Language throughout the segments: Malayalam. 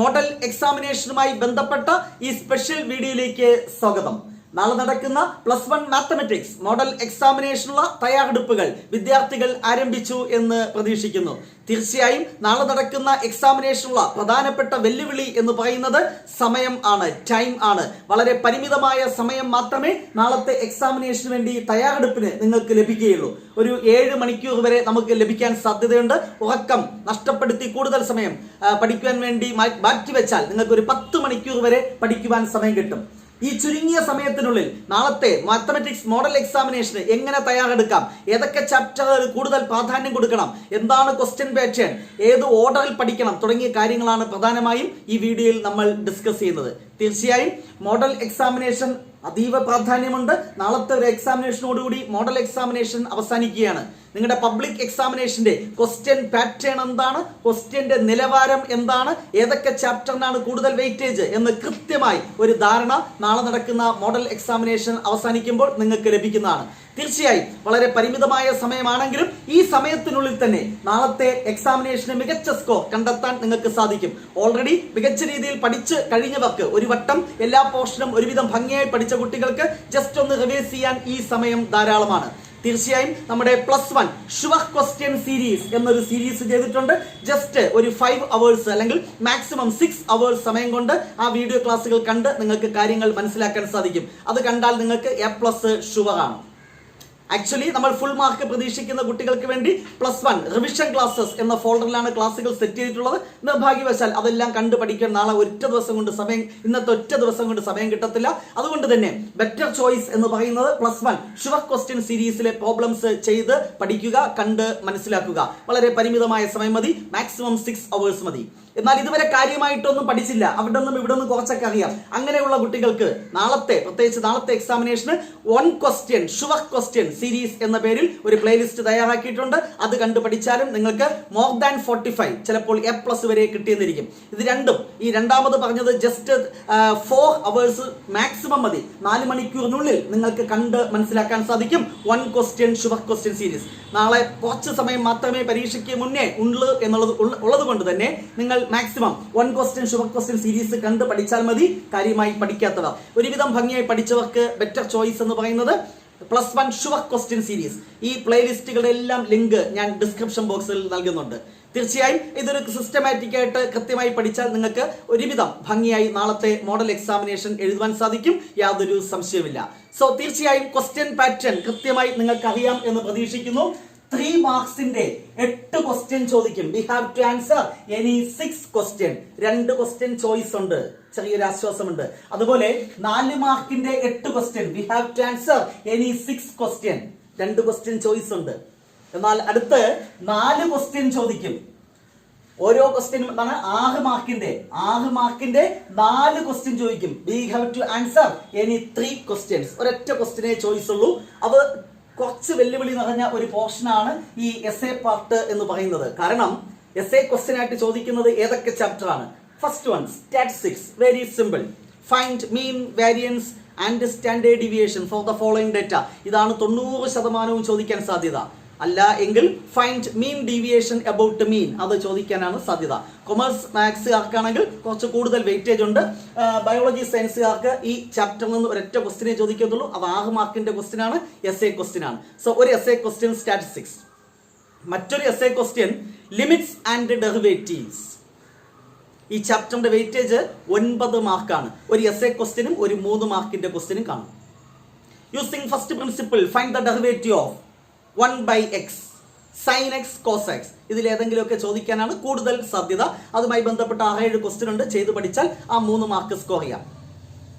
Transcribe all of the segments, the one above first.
മോഡൽ എക്സാമിനേഷനുമായി ബന്ധപ്പെട്ട ഈ സ്പെഷ്യൽ വീഡിയോയിലേക്ക് സ്വാഗതം. നാളെ നടക്കുന്ന പ്ലസ് വൺ മാത്തമെറ്റിക്സ് മോഡൽ എക്സാമിനേഷനുള്ള തയ്യാറെടുപ്പുകൾ വിദ്യാർത്ഥികൾ ആരംഭിച്ചു എന്ന് പ്രതീക്ഷിക്കുന്നു. തീർച്ചയായും നാളെ നടക്കുന്ന എക്സാമിനേഷനുള്ള പ്രധാനപ്പെട്ട വെല്ലുവിളി എന്ന് പറയുന്നത് സമയം ആണ് ടൈം ആണ്. വളരെ പരിമിതമായ സമയം മാത്രമേ നാളത്തെ എക്സാമിനേഷന് വേണ്ടി തയ്യാറെടുപ്പിന് നിങ്ങൾക്ക് ലഭിക്കുകയുള്ളൂ. ഒരു ഏഴ് മണിക്കൂർ വരെ നമുക്ക് ലഭിക്കാൻ സാധ്യതയുണ്ട്. ഉറക്കം നഷ്ടപ്പെടുത്തി കൂടുതൽ സമയം പഠിക്കുവാൻ വേണ്ടി മാറ്റിവെച്ചാൽ നിങ്ങൾക്ക് ഒരു പത്ത് മണിക്കൂർ വരെ പഠിക്കുവാൻ സമയം കിട്ടും. ഈ ചുരുങ്ങിയ സമയത്തിനുള്ളിൽ നാളത്തെ മാത്തമെറ്റിക്സ് മോഡൽ എക്സാമിനേഷന് എങ്ങനെ തയ്യാറെടുക്കാം? ഏതൊക്കെ ചാപ്റ്ററുകൾ കൂടുതൽ പ്രാധാന്യം കൊടുക്കണം? എന്താണ് ക്വസ്റ്റ്യൻ പാറ്റേൺ ഏത് ഓർഡറിൽ പഠിക്കണം? തുടങ്ങിയ കാര്യങ്ങളാണ് പ്രധാനമായും ഈ വീഡിയോയിൽ നമ്മൾ ഡിസ്കസ് ചെയ്യുന്നത്. തീർച്ചയായും മോഡൽ എക്സാമിനേഷൻ അതീവ പ്രാധാന്യമുണ്ട്. നാളത്തെ ഒരു എക്സാമിനേഷനോടുകൂടി മോഡൽ എക്സാമിനേഷൻ അവസാനിക്കുകയാണ്. നിങ്ങളുടെ പബ്ലിക് എക്സാമിനേഷന്റെ ക്വസ്റ്റ്യൻ പാറ്റേൺ എന്താണ്? ക്വസ്റ്റ്യന്റെ നിലവാരം എന്താണ്? ഏതൊക്കെ ചാപ്റ്ററിനാണ് കൂടുതൽ വെയിറ്റേജ് എന്ന് കൃത്യമായി ഒരു ധാരണ നാളെ നടക്കുന്ന മോഡൽ എക്സാമിനേഷൻ അവസാനിക്കുമ്പോൾ നിങ്ങൾക്ക് ലഭിക്കുന്നതാണ്. തീർച്ചയായും വളരെ പരിമിതമായ സമയമാണെങ്കിലും ഈ സമയത്തിനുള്ളിൽ തന്നെ നാളത്തെ എക്സാമിനേഷന് മികച്ച സ്കോർ കണ്ടെത്താൻ നിങ്ങൾക്ക് സാധിക്കും. ഓൾറെഡി മികച്ച രീതിയിൽ പഠിച്ച് കഴിഞ്ഞവർക്ക് ഒരു വട്ടം എല്ലാ പോർഷനും ഒരുവിധം ഭംഗിയായി പഠിച്ച കുട്ടികൾക്ക് ജസ്റ്റ് ഒന്ന് റിവേഴ്സ് ചെയ്യാൻ ഈ സമയം ധാരാളമാണ്. തീർച്ചയായും നമ്മുടെ plus one sure question series എന്നൊരു സീരീസ് ചെയ്തിട്ടുണ്ട്. ജസ്റ്റ് ഒരു ഫൈവ് അവേഴ്സ് അല്ലെങ്കിൽ മാക്സിമം സിക്സ് അവേഴ്സ് സമയം കൊണ്ട് ആ വീഡിയോ ക്ലാസ്സുകൾ കണ്ട് നിങ്ങൾക്ക് കാര്യങ്ങൾ മനസ്സിലാക്കാൻ സാധിക്കും. അത് കണ്ടാൽ നിങ്ങൾക്ക് എ പ്ലസ് ഷുവർ ആണ് ആക്ച്വലി നമ്മൾ ഫുൾ മാർക്ക് പ്രതീക്ഷിക്കുന്ന കുട്ടികൾക്ക് വേണ്ടി പ്ലസ് വൺ റിവിഷൻ ക്ലാസ്സസ് എന്ന ഫോൾഡറിലാണ് ക്ലാസ്സുകൾ സെറ്റ് ചെയ്തിട്ടുള്ളത്. നിർഭാഗ്യവശാൽ അതെല്ലാം കണ്ടു പഠിക്കാൻ നാളെ ഒറ്റ ദിവസം കൊണ്ട് സമയം ഇന്നത്തെ ഒറ്റ ദിവസം കൊണ്ട് സമയം കിട്ടത്തില്ല. അതുകൊണ്ട് തന്നെ ബെറ്റർ ചോയ്സ് എന്ന് പറയുന്നത് പ്ലസ് വൺ ഷുവർ ക്വസ്റ്റ്യൻ സീരീസിലെ പ്രോബ്ലംസ് ചെയ്ത് പഠിക്കുക കണ്ട് മനസ്സിലാക്കുക. വളരെ പരിമിതമായ സമയം മതി. മാക്സിമം സിക്സ് അവേഴ്സ് മതി. എന്നാൽ ഇതുവരെ കാര്യമായിട്ടൊന്നും പഠിച്ചില്ല. അവിടെ നിന്നും ഇവിടെ നിന്നും കുറച്ചൊക്കെ അറിയാം. അങ്ങനെയുള്ള കുട്ടികൾക്ക് നാളത്തെ പ്രത്യേകിച്ച് നാളത്തെ എക്സാമിനേഷന് one question sure question series എന്ന പേരിൽ ഒരു പ്ലേലിസ്റ്റ് തയ്യാറാക്കിയിട്ടുണ്ട്. അത് കണ്ടു പഠിച്ചാലും നിങ്ങൾക്ക് മോർ ദാൻ ഫോർട്ടി ഫൈവ് ചിലപ്പോൾ എ പ്ലസ് വരെ കിട്ടിയെന്നിരിക്കും. ഇത് രണ്ടും. ഈ രണ്ടാമത് പറഞ്ഞത് ജസ്റ്റ് ഫോർ അവേഴ്സ് മാക്സിമം മതി. നാല് മണിക്കൂറിനുള്ളിൽ നിങ്ങൾക്ക് കണ്ട് മനസ്സിലാക്കാൻ സാധിക്കും one question sure question series നാളെ കുറച്ച് സമയം മാത്രമേ പരീക്ഷയ്ക്ക് മുന്നേ ഉള്ളൂ എന്നുള്ളത് ഉള്ള- ഉള്ളത് കൊണ്ട് തന്നെ നിങ്ങൾ maximum one question sure question series കണ്ട് പഠിച്ചാൽ മതി. കാര്യമായി പഠിക്കാത്തവർ. ഒരുവിധം ഭംഗിയായി പഠിച്ചവർക്ക് ബെറ്റർ ചോയ്സ് എന്ന് പറയുന്നത് plus one sure question series ഈ പ്ലേലിസ്റ്റുകളുടെ എല്ലാം ലിങ്ക് ഞാൻ ഡിസ്ക്രിപ്ഷൻ ബോക്സിൽ നൽകുന്നുണ്ട്. തീർച്ചയായും ഇതൊരു സിസ്റ്റമാറ്റിക് ആയിട്ട് കൃത്യമായി പഠിച്ചാൽ നിങ്ങൾക്ക് ഒരുവിധം ഭംഗിയായി നാളത്തെ മോഡൽ എക്സാമിനേഷൻ എഴുതുവാൻ സാധിക്കും. യാതൊരു സംശയമില്ല സോ തീർച്ചയായും ക്വസ്റ്റ്യൻ പാറ്റേൺ കൃത്യമായി നിങ്ങൾക്ക് അറിയാം എന്ന് പ്രതീക്ഷിക്കുന്നു. ത്രീ മാർക്സിന്റെ എട്ട് ക്വസ്റ്റ്യൻ ചോദിക്കും. We have to answer any six question രണ്ട് ക്വസ്റ്റ്യൻ ചോയ്സ് ഉണ്ട്. ചെറിയൊരു ആശ്വാസമുണ്ട്. അതുപോലെ നാല് മാർക്കിന്റെ എട്ട് question we have to answer any six question രണ്ട് ക്വസ്റ്റ്യൻ ചോയ്സ് ഉണ്ട്. എന്നാൽ അടുത്ത് നാല് ക്വസ്റ്റ്യൻ ചോദിക്കും. ഓരോ ക്വസ്റ്റ്യനും എന്താണ്? ആറ് മാർക്കിന്റെ ആറ് മാർക്കിന്റെ നാല് ക്വസ്റ്റ്യൻ ചോദിക്കും. We have to answer any three questions ഒരൊറ്റ ക്വസ്റ്റ്യനെ ചോയ്സ് ഉള്ളൂ. അത് കുറച്ച് വെല്ലുവിളി നിറഞ്ഞ ഒരു പോർഷനാണ് ഈ എസ് എ പാർട്ട് എന്ന് പറയുന്നത്. കാരണം എസ് എ ക്വസ്റ്റ്യൻ ആയിട്ട് ചോദിക്കുന്നത് ഏതൊക്കെ ചാപ്റ്റർ ആണ്? First one statistics very simple find mean variance and standard deviation for the following data ഇതാണ് തൊണ്ണൂറ് ശതമാനവും ചോദിക്കാൻ സാധ്യത. അല്ല എങ്കിൽ find mean deviation about mean അത് ചോദിക്കാനാണ് സാധ്യത. കൊമേഴ്സ് മാത്സുകാർക്കാണെങ്കിൽ കുറച്ച് കൂടുതൽ വെയിറ്റേജ് ഉണ്ട്. ബയോളജി സയൻസുകാർക്ക് ഈ ചാപ്റ്ററിൽ നിന്ന് ഒരൊറ്റ ക്വസ്റ്റിനെ ചോദിക്കത്തുള്ളൂ. അത് ആറ് മാർക്കിന്റെ ക്വസ്റ്റ്യൻ ആണ് എസ് എ ക്വസ്റ്റ്യൻ ആണ്. സോ ഒരു എസ് എ ക്വസ്റ്റ്യൻ സ്റ്റാറ്റിസ്റ്റിക്സ് മറ്റൊരു S A question limits and derivatives ഈ ചാപ്റ്ററിന്റെ വെയിറ്റേജ് ഒൻപത് മാർക്കാണ്. ഒരു എസ് എ ക്വസ്റ്റ്യനും ഒരു മൂന്ന് മാർക്കിന്റെ ക്വസ്റ്റ്യനും കാണും. Using first principle find the derivative of one by x sine x cos x ഇതിൽ ഏതെങ്കിലുമൊക്കെ ചോദിക്കാനാണ് കൂടുതൽ സാധ്യത. അതുമായി ബന്ധപ്പെട്ട ആറേഴ് ക്വസ്റ്റ്യൻ ഉണ്ട്. ചെയ്ത് പഠിച്ചാൽ ആ മൂന്ന് മാർക്ക് സ്കോർ ചെയ്യാം.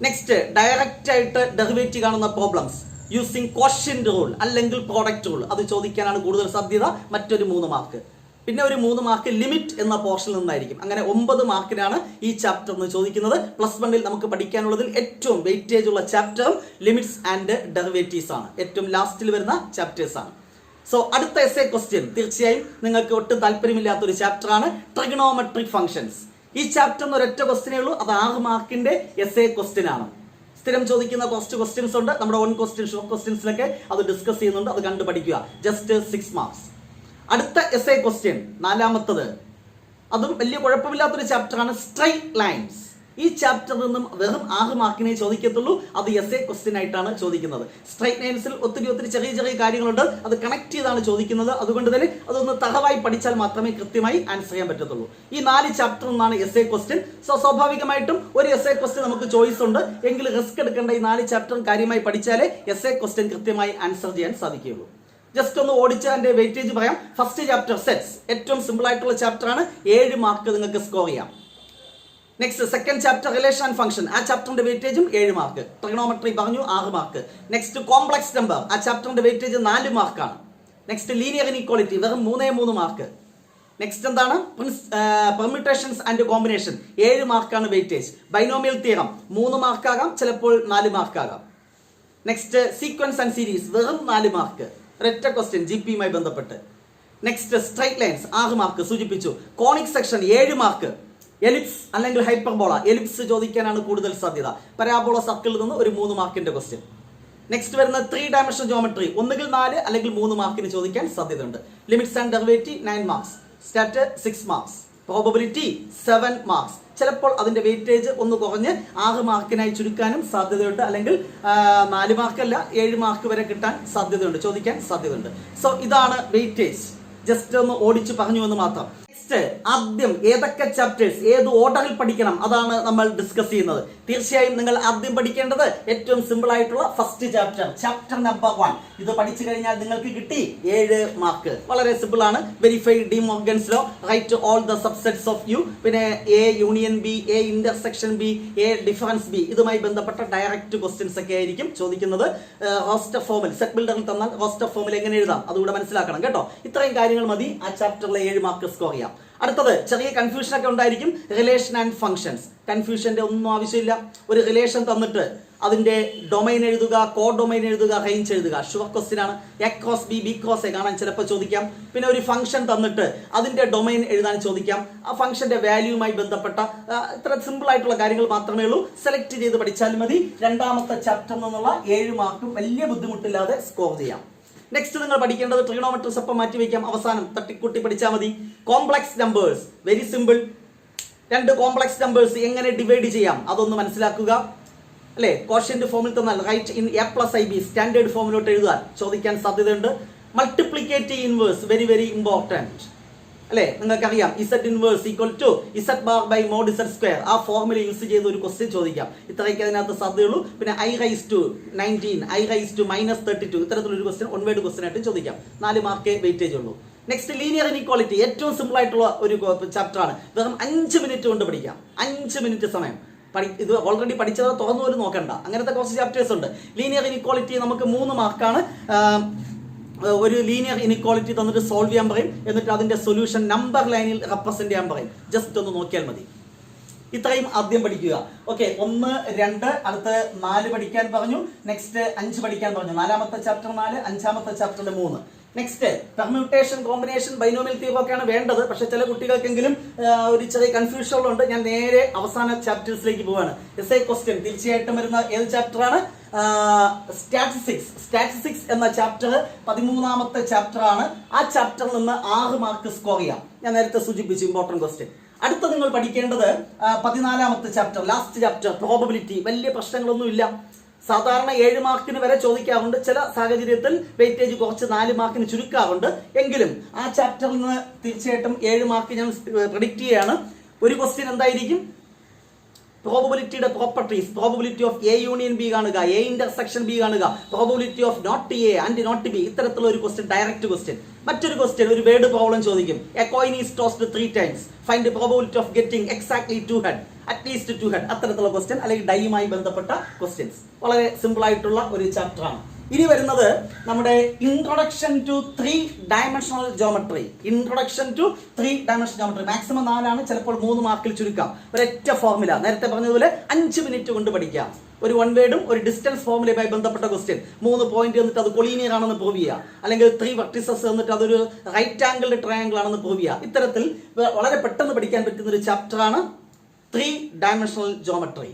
നെക്സ്റ്റ് ഡയറക്റ്റ് ആയിട്ട് ഡെറിവേറ്റീവ് കാണുന്ന പ്രോബ്ലംസ് യൂസിങ് ക്വസ്റ്റ്യൻ റൂൾ അല്ലെങ്കിൽ പ്രോഡക്റ്റ് റൂൾ അത് ചോദിക്കാനാണ് കൂടുതൽ സാധ്യത. മറ്റൊരു മൂന്ന് മാർക്ക് പിന്നെ ഒരു മൂന്ന് മാർക്ക് ലിമിറ്റ് എന്ന പോർഷനിൽ നിന്നായിരിക്കും. അങ്ങനെ ഒമ്പത് മാർക്കിനാണ് ഈ ചാപ്റ്റർ എന്ന് ചോദിക്കുന്നത്. പ്ലസ് വണ്ണിൽ നമുക്ക് പഠിക്കാനുള്ളതിൽ ഏറ്റവും വെയിറ്റേജ് ഉള്ള ചാപ്റ്റർ ലിമിറ്റ്സ് ആൻഡ് ഡെറിവേറ്റീവ്സ് ആണ്. ഏറ്റവും ലാസ്റ്റിൽ വരുന്ന ചാപ്റ്റേഴ്സ് ആണ്. സോ അടുത്ത എസ് എ ക്വസ്റ്റ്യൻ തീർച്ചയായും നിങ്ങൾക്ക് ഒട്ടും താല്പര്യമില്ലാത്ത ഒരു ചാപ്റ്റർ ആണ് ട്രിഗണോമെട്രിക് ഫംഗ്ഷൻസ് ഈ ചാപ്റ്റർ എന്ന് ഒരൊറ്റ ക്വസ്റ്റ്യനേ ഉള്ളൂ അത് ആറ് മാർക്കിന്റെ എസ് എ ക്വസ്റ്റ്യൻ ആണ്. സ്ഥിരം ചോദിക്കുന്ന കുറച്ച് ക്വസ്റ്റ്യൻസ് ഉണ്ട് നമ്മുടെ ഓൺ ക്വസ്റ്റ്യൻ ഷോർട്ട് ക്വസ്റ്റ്യൻസിലൊക്കെ അത് ഡിസ്കസ് ചെയ്യുന്നുണ്ട് അത് കണ്ടു പഠിക്കുക ജസ്റ്റ് സിക്സ് മാർക്സ് അടുത്ത എസ് എ ക്വസ്റ്റ്യൻ നാലാമത്തത്. അതും വലിയ കുഴപ്പമില്ലാത്തൊരു ചാപ്റ്ററാണ് സ്ട്രൈറ്റ് ലൈൻസ് ഈ ചാപ്റ്ററിൽ നിന്നും വെറും ആറ് മാർക്കിനെ ചോദിക്കത്തുള്ളൂ. അത് എസ് എ ക്വസ്റ്റ്യൻ ആയിട്ടാണ് ചോദിക്കുന്നത്. സ്ട്രൈറ്റ് ലൈൻസിൽ ഒത്തിരി ഒത്തിരി ചെറിയ ചെറിയ കാര്യങ്ങളുണ്ട്. അത് കണക്ട് ചെയ്താണ് ചോദിക്കുന്നത്. അതുകൊണ്ട് തന്നെ അതൊന്ന് തറവായി പഠിച്ചാൽ മാത്രമേ കൃത്യമായി ആൻസർ ചെയ്യാൻ പറ്റത്തുള്ളൂ. ഈ നാല് ചാപ്റ്ററിൽ നിന്നാണ് എസ് എ ക്വസ്റ്റ്യൻ സോ സ്വാഭാവികമായിട്ടും ഒരു എസ് എ ക്വസ്റ്റ്യൻ നമുക്ക് ചോയ്സ് ഉണ്ട്. എങ്കിൽ റിസ്ക് എടുക്കേണ്ട ഈ നാല് ചാപ്റ്ററും കാര്യമായി പഠിച്ചാലേ എസ് എ ക്വസ്റ്റ്യൻ കൃത്യമായി ആൻസർ ചെയ്യാൻ സാധിക്കുകയുള്ളൂ. ജസ്റ്റ് ഒന്ന് ഓടിച്ച് അതിന്റെ വെയിറ്റേജ് പറയാം. ഫസ്റ്റ് ചാപ്റ്റർ സെറ്റ്സ് ഏറ്റവും സിമ്പിൾ ആയിട്ടുള്ള ചാപ്റ്റർ ആണ്. ഏഴ് മാർക്ക് നിങ്ങൾക്ക് സ്കോർ ചെയ്യാം. Next second chapter relation and function ആ ചാപ്റ്ററിന്റെ വെയിറ്റേജും ഏഴ് മാർക്ക് ട്രിഗണോമെട്രി പറഞ്ഞു ആറ് മാർക്ക് നെക്സ്റ്റ് കോംപ്ലക്സ് നമ്പർ ആ ചാപ്റ്ററിന്റെ വെയിറ്റേജ് നാല് മാർക്കാണ് നെക്സ്റ്റ് ലീനിയർ ഇനീക്വാളിറ്റി വെറും മൂന്നേ മൂന്ന് മാർക്ക് നെക്സ്റ്റ് എന്താണ്? പെർമിറ്റേഷൻസ് ആൻഡ് കോമ്പിനേഷൻ ഏഴ് മാർക്കാണ് വെയിറ്റേജ് ബൈനോമിയൽ തിയറം മൂന്ന് മാർക്കാകാം ചിലപ്പോൾ നാല് മാർക്കാകാം നെക്സ്റ്റ് സീക്വൻസ് ആൻഡ് സീരീസ് വെറും നാല് മാർക്ക് ഒരൊറ്റ ക്വസ്റ്റ്യൻ ജി പിയുമായി ബന്ധപ്പെട്ട്. നെക്സ്റ്റ് സ്ട്രൈറ്റ് ലൈൻസ് ആറ് മാർക്ക് സൂചിപ്പിച്ചു. കോണിക് സെക്ഷൻ ഏഴ് മാർക്ക് എലിപ്സ് അല്ലെങ്കിൽ ഹൈപ്പർബോള എലിപ്സ് ചോദിക്കാനാണ് കൂടുതൽ സാധ്യത. പരാബോള സർക്കിളിൽ നിന്ന് ഒരു മൂന്ന് മാർക്കിന്റെ ക്വസ്റ്റ്യൻ നെക്സ്റ്റ് വരുന്ന ത്രീ ഡയമെൻഷൻ ജോമെട്രി ഒന്നുകിൽ നാല് അല്ലെങ്കിൽ മൂന്ന് മാർക്കിന് ചോദിക്കാൻ സാധ്യതയുണ്ട്. Limits and derivative nine marks stat six marks probability seven marks ചിലപ്പോൾ അതിന്റെ വെയിറ്റേജ് ഒന്ന് കുറഞ്ഞ് ആറ് മാർക്കിനായി ചുരുക്കാനും സാധ്യതയുണ്ട്. അല്ലെങ്കിൽ നാല് മാർക്കല്ല ഏഴ് മാർക്ക് വരെ കിട്ടാൻ സാധ്യതയുണ്ട് ചോദിക്കാൻ സാധ്യതയുണ്ട്. സോ ഇതാണ് വെയിറ്റേജ് ജസ്റ്റ് ഒന്ന് ഓടിച്ച് പറഞ്ഞു എന്ന് മാത്രം. നെക്സ്റ്റ് ആദ്യം ഏതൊക്കെ ചാപ്റ്റേഴ്സ് ഏത് ഓർഡറിൽ പഠിക്കണം അതാണ് നമ്മൾ ഡിസ്കസ് ചെയ്യുന്നത്. തീർച്ചയായും നിങ്ങൾ ആദ്യം പഠിക്കേണ്ടത് ഏറ്റവും സിമ്പിൾ ആയിട്ടുള്ള first chapter chapter number one ഇത് പഠിച്ചു കഴിഞ്ഞാൽ നിങ്ങൾക്ക് കിട്ടി ഏഴ് മാർക്ക് വളരെ സിമ്പിൾ ആണ്. Verify De Morgan's law write all the subsets of U പിന്നെ A union B A intersection B A difference B ഇതുമായി ബന്ധപ്പെട്ട ഡയറക്റ്റ് ക്വസ്റ്റ്യൻസ് ഒക്കെ ആയിരിക്കും ചോദിക്കുന്നത്. റോസ്റ്റർ ഫോമിൽ സെറ്റ് ബിൽഡറിൽ തന്നാൽ റോസ്റ്റർ ഫോമിൽ എങ്ങനെ എഴുതാം? അതുകൂടെ മനസ്സിലാക്കണം കേട്ടോ? ഇത്രയും കാര്യങ്ങൾ മതി. ആ ചാപ്റ്ററിലെ ഏഴ് മാർക്ക് സ്കോർ ചെയ്യാം. അടുത്തത് ചെറിയ കൺഫ്യൂഷൻ ഒക്കെ ഉണ്ടായിരിക്കും. റിലേഷൻ ആൻഡ് ഫങ്ഷൻസ് കൺഫ്യൂഷന്റെ ഒന്നും ആവശ്യമില്ല. ഒരു റിലേഷൻ തന്നിട്ട് അതിന്റെ ഡൊമൈൻ എഴുതുക കോ ഡൊമൈൻ എഴുതുക റേഞ്ച് എഴുതുക. ഷുവർ ക്വസ്റ്റ്യൻ ആണ്. A cross B B cross A കാണാൻ ചിലപ്പോൾ ചോദിക്കാം. പിന്നെ ഒരു ഫംഗ്ഷൻ തന്നിട്ട് അതിന്റെ ഡൊമൈൻ എഴുതാൻ ചോദിക്കാം. ആ ഫംഗ്ഷന്റെ വാല്യൂമായി ബന്ധപ്പെട്ട ഇത്ര സിമ്പിൾ ആയിട്ടുള്ള കാര്യങ്ങൾ മാത്രമേ ഉള്ളൂ. സെലക്ട് ചെയ്ത് പഠിച്ചാൽ മതി. രണ്ടാമത്തെ ചാപ്റ്റർ നിന്നുള്ള ഏഴ് മാർക്കും വലിയ ബുദ്ധിമുട്ടില്ലാതെ സ്കോർ ചെയ്യാം. നെക്സ്റ്റ് നിങ്ങൾ പഠിക്കേണ്ടത് ട്രിഗണോമെട്രിസ് അപ്പം മാറ്റി വയ്ക്കാം. അവസാനം തട്ടിക്കൂട്ടി പഠിച്ചാൽ മതി. കോംപ്ലക്സ് നമ്പേഴ്സ് വെരി സിമ്പിൾ രണ്ട് കോംപ്ലക്സ് നമ്പേഴ്സ് എങ്ങനെ ഡിവൈഡ് ചെയ്യാം? അതൊന്ന് മനസ്സിലാക്കുക. അല്ലേ? കോഷ്യന്റ് ഫോമിൽ തന്നാൽ write in a plus i b standard ഫോമിലോട്ട് എഴുതാൻ ചോദിക്കാൻ സാധ്യതയുണ്ട്. Multiplicative inverse very very important അല്ലേ? നിങ്ങൾക്കറിയാം. Z inverse equal to z bar by mod z square ആ ഫോർമുല യൂസ് ചെയ്ത് ഒരു ക്വസ്റ്റ്യൻ ചോദിക്കാം. ഇത്രയ്ക്ക് അതിനകത്ത് സാധ്യതയുള്ളൂ. പിന്നെ i raise to nineteen i raise to minus thirty two ഇത്തരത്തിലൊരു ക്വസ്റ്റ്യൻ ഒൺ വേർഡ് ക്വസ്റ്റ്യൻ ആയിട്ട് ചോദിക്കാം. നാല് മാർക്ക് വെയിറ്റേജ് ഉള്ളൂ. നെക്സ്റ്റ് ലീനിയർ ഇനീക്വാളിറ്റി ഏറ്റവും സിമ്പിൾ ആയിട്ടുള്ള ഒരു ചാപ്റ്റർ ആണ്. വെറും അഞ്ച് മിനിറ്റ് കൊണ്ട് പഠിക്കാം. അഞ്ച് മിനിറ്റ് സമയം. പഠി ഇത് ഓൾറെഡി പഠിച്ചത് തുറന്നു പോലും നോക്കണ്ട. അങ്ങനത്തെ കുറച്ച് ചാപ്റ്റേഴ്സ് ഉണ്ട്. ലീനിയർ ഇനീക്വാളിറ്റി നമുക്ക് മൂന്ന് മാർക്കാണ് ഒരു ലീനിയർ ഇനിക്വാളിറ്റി തന്നിട്ട് സോൾവ് ചെയ്യാൻ പറയും. എന്നിട്ട് അതിന്റെ സൊല്യൂഷൻ നമ്പർ ലൈനിൽ റെപ്രസെന്റ് ചെയ്യാൻ പറയും. ജസ്റ്റ് ഒന്ന് നോക്കിയാൽ മതി. ഇത്രയും ആദ്യം പഠിക്കുക. ഓക്കെ ഒന്ന് രണ്ട് അടുത്ത് നാല് പഠിക്കാൻ പറഞ്ഞു. നെക്സ്റ്റ് അഞ്ച് പഠിക്കാൻ പറഞ്ഞു. നാലാമത്തെ ചാപ്റ്റർ നാല് അഞ്ചാമത്തെ ചാപ്റ്ററിൽ മൂന്ന്. നെക്സ്റ്റ് പെർമ്യൂട്ടേഷൻ കോമ്പിനേഷൻ ബൈനോമിയൽ തീവ് ഒക്കെയാണ് വേണ്ടത്. പക്ഷെ ചില കുട്ടികൾക്കെങ്കിലും ഒരു ചെറിയ കൺഫ്യൂഷൻ ഉള്ളതുകൊണ്ട് ഞാൻ നേരെ അവസാന ചാപ്റ്റേഴ്സിലേക്ക് പോവാണ്. എസ് ഐ ക്വസ്റ്റ്യൻ തീർച്ചയായിട്ടും വരുന്ന ഏത് ചാപ്റ്ററാണ് സ്റ്റാറ്റിസ്റ്റിക്സ് സ്റ്റാറ്റിസ്റ്റിക്സ് എന്ന ചാപ്റ്റർ പതിമൂന്നാമത്തെ ചാപ്റ്റർ ആണ്. ആ ചാപ്റ്ററിൽ നിന്ന് ആറ് മാർക്ക് സ്കോർ ചെയ്യാം. ഞാൻ നേരത്തെ സൂചിപ്പിച്ചു ഇമ്പോർട്ടന്റ് ക്വസ്റ്റ്യൻ അടുത്ത നിങ്ങൾ പഠിക്കേണ്ടത് പതിനാലാമത്തെ ചാപ്റ്റർ ലാസ്റ്റ് ചാപ്റ്റർ പ്രോബബിലിറ്റി വലിയ പ്രശ്നങ്ങളൊന്നുമില്ല. സാധാരണ ഏഴ് മാർക്കിന് വരെ ചോദിക്കാറുണ്ട്. ചില സാഹചര്യത്തിൽ വെയിറ്റേജ് കുറച്ച് നാല് മാർക്കിന് ചുരുക്കാറുണ്ട്. എങ്കിലും ആ ചാപ്റ്ററിൽ നിന്ന് തീർച്ചയായിട്ടും ഏഴ് മാർക്ക് ഞാൻ പ്രഡിക്ട് ചെയ്യുകയാണ്. ഒരു ക്വസ്റ്റ്യൻ എന്തായിരിക്കും? പ്രോബബിലിറ്റിയുടെ properties probability of A union B കാണുക എ ഇന്റർസെക്ഷൻ ബി കാണുക probability of not A and not B ഇത്തരത്തിലുള്ള ഒരു ക്വസ്റ്റ്യൻ ഡയറക്റ്റ് ക്വസ്റ്റ്യൻ മറ്റൊരു ക്വസ്റ്റ്യൻ ഒരു വേർഡ് പ്രോബ്ലം ചോദിക്കും. A coin is tossed three times find probability of getting exactly two head at least two head അത്തരത്തിലുള്ള ക്വസ്റ്റ്യൻ അല്ലെങ്കിൽ ഡൈയുമായി ബന്ധപ്പെട്ട ക്വസ്റ്റ്യൻസ് വളരെ സിമ്പിൾ ആയിട്ടുള്ള ഒരു ചാപ്റ്റർ ആണ്. ഇനി വരുന്നത് നമ്മുടെ introduction to three dimensional geometry introduction to three dimensional geometry maximum നാലാണ് ചിലപ്പോൾ മൂന്ന് മാർക്കിൽ ചുരുക്കാം. ഒരൊറ്റ ഫോർമുല നേരത്തെ പറഞ്ഞതുപോലെ അഞ്ച് മിനിറ്റ് കൊണ്ട് പഠിക്കാം. ഒരു വൺ വേർഡും ഒരു ഡിസ്റ്റൻസ് ഫോർമുലയുമായി ബന്ധപ്പെട്ട ക്വസ്റ്റ്യൻ മൂന്ന് പോയിന്റ് എന്നിട്ട് അത് കൊളീനിയർ ആണെന്ന് പ്രൂവ് ചെയ്യുക. അല്ലെങ്കിൽ ത്രീ വർട്ടിസസ് എന്നിട്ട് അതൊരു റൈറ്റ് ആംഗിൾഡ് ട്രയാങ്കിൾ ആണെന്ന് പ്രൂവ് ചെയ്യുക. ഇത്തരത്തിൽ വളരെ പെട്ടെന്ന് പഠിക്കാൻ പറ്റുന്ന ഒരു ചാപ്റ്ററാണ് ത്രീ ഡയമെൻഷണൽ ജോമെട്രി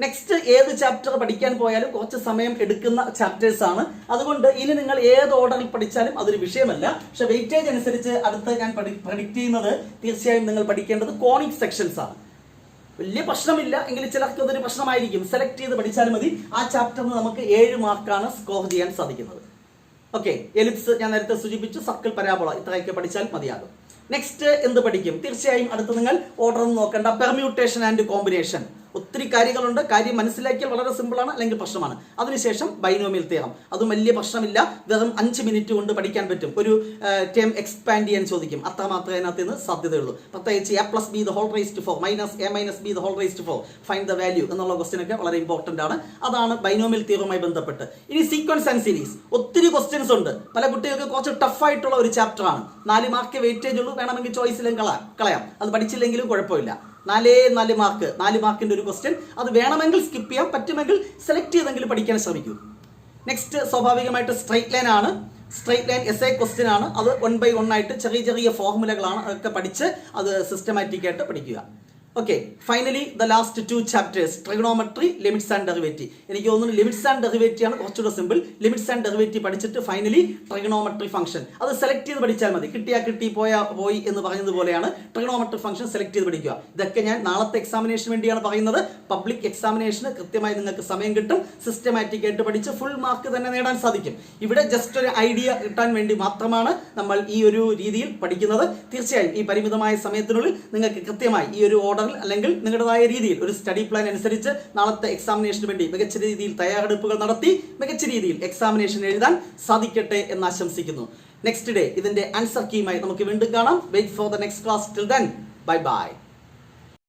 നെക്സ്റ്റ് ഏത് ചാപ്റ്റർ പഠിക്കാൻ പോയാലും കുറച്ച് സമയം എടുക്കുന്ന ചാപ്റ്റേഴ്സ് ആണ്. അതുകൊണ്ട് ഇനി നിങ്ങൾ ഏത് ഓർഡറിൽ പഠിച്ചാലും അതൊരു വിഷയമല്ല. പക്ഷെ വെയിറ്റേജ് അനുസരിച്ച് അടുത്ത് ഞാൻ പ്രഡിക്റ്റ് ചെയ്യുന്നത് തീർച്ചയായും നിങ്ങൾ പഠിക്കേണ്ടത് കോണിക് സെക്ഷൻസ് ആണ്. വലിയ പ്രശ്നമില്ല. എങ്കിൽ ചിലർക്ക് അതൊരു പ്രശ്നമായിരിക്കും. സെലക്ട് ചെയ്ത് പഠിച്ചാലും മതി. ആ ചാപ്റ്ററിന് നമുക്ക് ഏഴ് മാർക്കാണ് സ്കോർ ചെയ്യാൻ സാധിക്കുന്നത്. ഓക്കെ എലിപ്സ് ഞാൻ നേരത്തെ സൂചിപ്പിച്ചു. സർക്കിൾ പരാബോള ഇത്രയൊക്കെ പഠിച്ചാൽ മതിയാകും. നെക്സ്റ്റ് എന്ത് പഠിക്കും? തീർച്ചയായും അടുത്ത് നിങ്ങൾ ഓർഡർ നോക്കേണ്ട. പെർമ്യൂട്ടേഷൻ ആൻഡ് കോമ്പിനേഷൻ ഒത്തിരി കാര്യങ്ങളുണ്ട്. കാര്യം മനസ്സിലാക്കിയാൽ വളരെ സിമ്പിളാണ് അല്ലെങ്കിൽ പ്രശ്നമാണ്. അതിനുശേഷം ബൈനോമിയൽ തിയറം അതും വലിയ പ്രശ്നമില്ല. വെറും അഞ്ച് മിനിറ്റ് കൊണ്ട് പഠിക്കാൻ പറ്റും. ഒരു ടേം എക്സ്പാൻഡ് ചെയ്യാൻ ചോദിക്കും. അത്ര മാത്രമേ അതിനകത്ത് നിന്ന് സാധ്യതയുള്ളൂ. പ്രത്യേകിച്ച് a plus b the whole raised four minus a minus b the whole raised four find the value എന്നുള്ള ക്വസ്റ്റ്യൻ ഒക്കെ വളരെ ഇമ്പോർട്ടന്റ് ആണ്. അതാണ് ബൈനോമിയൽ തിയറുമായി ബന്ധപ്പെട്ട്. ഇനി സീക്വൻസ് ആൻഡ് സീരീസ് ഒത്തിരി ക്വസ്റ്റ്യൻസ് ഉണ്ട്. പല കുട്ടികൾക്ക് കുറച്ച് ടഫായിട്ടുള്ള ഒരു ചാപ്റ്റർ ആണ്. നാല് മാർക്ക് വെയിറ്റേജ് ഉള്ളൂ. വേണമെങ്കിൽ ചോയ്സിലും കളയാം. അത് പഠിച്ചില്ലെങ്കിലും കുഴപ്പമില്ല. നാലേ നാല് മാർക്ക് നാല് മാർക്കിന്റെ ഒരു ക്വസ്റ്റ്യൻ അത് വേണമെങ്കിൽ സ്കിപ്പ് ചെയ്യാം പറ്റുമെങ്കിൽ സെലക്ട് ചെയ്തെങ്കിലും പഠിക്കാൻ ശ്രമിക്കൂ. നെക്സ്റ്റ് സ്വാഭാവികമായിട്ട് സ്ട്രൈറ്റ് ലൈൻ ആണ്. Straight line S A question ആണ്. അത് വൺ ബൈ വൺ ആയിട്ട് ചെറിയ ചെറിയ ഫോർമുലകളാണ് അതൊക്കെ പഠിച്ച് അത് സിസ്റ്റമാറ്റിക് ആയിട്ട് പഠിക്കുക. Okay finally the last two chapters trigonometry limits and derivative എനിക്ക് തോന്നുന്നു ലിമിറ്റ്സ് ആൻഡ് ഡെറിവേറ്റീവ് ആണ് കുറച്ചുകൂടെ സിമ്പിൾ ലിമിറ്റ്സ് ആൻഡ് ഡെറിവേറ്റീവ് പഠിച്ചിട്ട് ഫൈനലി ട്രിഗണോമെട്രി ഫംഗ്ഷൻ അത് സെലക്ട് ചെയ്ത് പഠിച്ചാൽ മതി. കിട്ടിയാ കിട്ടി പോയാ പോയി എന്ന് പറഞ്ഞതുപോലെയാണ് ട്രിഗണോമെട്രി ഫംഗ്ഷൻ സെലക്ട് ചെയ്ത് പഠിക്കുക. ഇതൊക്കെ ഞാൻ നാളത്തെ എക്സാമിനേഷന് വേണ്ടിയാണ് പറയുന്നത്. പബ്ലിക് എക്സാമിനേഷന് കൃത്യമായി നിങ്ങൾക്ക് സമയം കിട്ടും. സിസ്റ്റമാറ്റിക് ആയിട്ട് പഠിച്ച് ഫുൾ മാർക്ക് തന്നെ നേടാൻ സാധിക്കും. ഇവിടെ ജസ്റ്റ് ഒരു ഐഡിയ കിട്ടാൻ വേണ്ടി മാത്രമാണ് നമ്മൾ ഈ ഒരു രീതിയിൽ പഠിക്കുന്നത്. തീർച്ചയായും ഈ പരിമിതമായ സമയത്തിനുള്ളിൽ നിങ്ങൾക്ക് കൃത്യമായി ഈ ഒരു ഓർഡറിൽ അല്ലെങ്കിൽ നിങ്ങളുടേതായ രീതിയിൽ ഒരു സ്റ്റഡി പ്ലാൻ അനുസരിച്ച് നാളത്തെ എക്സാമിനേഷന് വേണ്ടി മികച്ച രീതിയിൽ തയ്യാറെടുപ്പുകൾ നടത്തി മികച്ച രീതിയിൽ എക്സാമിനേഷൻ എഴുതാൻ സാധിക്കട്ടെ എന്ന് ആശംസിക്കുന്നു. നെക്സ്റ്റ് ഡേ ഇതിന്റെ ആൻസർ കീയുമായി നമുക്ക് വീണ്ടും കാണാം. Wait for the next class till then bye bye